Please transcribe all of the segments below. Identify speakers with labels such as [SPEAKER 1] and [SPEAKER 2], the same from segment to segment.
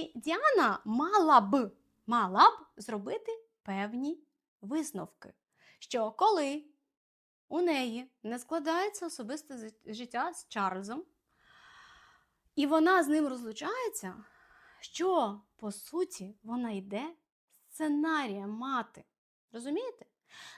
[SPEAKER 1] І Діана мала б, мала б зробити певні висновки, що коли у неї не складається особисте життя з Чарльзом, і вона з ним розлучається, що по суті вона йде сценарія мати. Розумієте?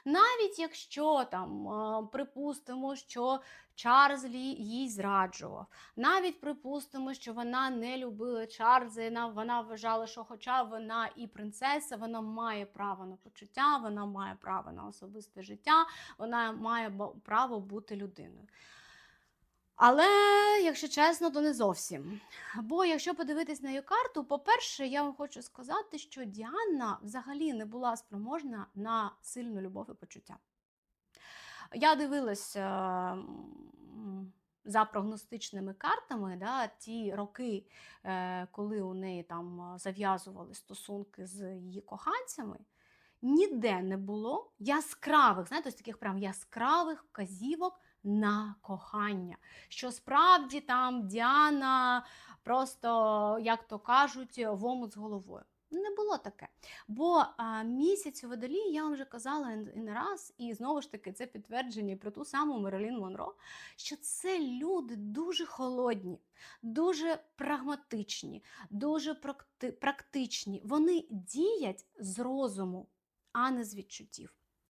[SPEAKER 1] Навіть якщо там, припустимо, що Чарльз лі- їй зраджував, навіть припустимо, що вона не любила Чарльза, вона вважала, що хоча вона і принцеса, вона має право на почуття, вона має право на особисте життя, вона має право бути людиною. Але, якщо чесно, то не зовсім. Бо якщо подивитись на її карту, по-перше, я вам хочу сказати, що Діана взагалі не була спроможна на сильну любов і почуття. Я дивилася м, за прогностичними картами, да, ті роки, е, коли у неї там е, зав'язували стосунки з її коханцями, ніде не було яскравих, знаєте, ось таких прям яскравих вказівок на кохання. Що справді там Діана просто, як то кажуть, в омут з головою. Не було таке. Бо а, місяць у водолії, я вам вже казала і не раз, і знову ж таки це підтвердження про ту саму Мерилін Монро, що це люди дуже холодні, дуже прагматичні, дуже практи- практичні. Вони діять з розуму, а не з відчуттів.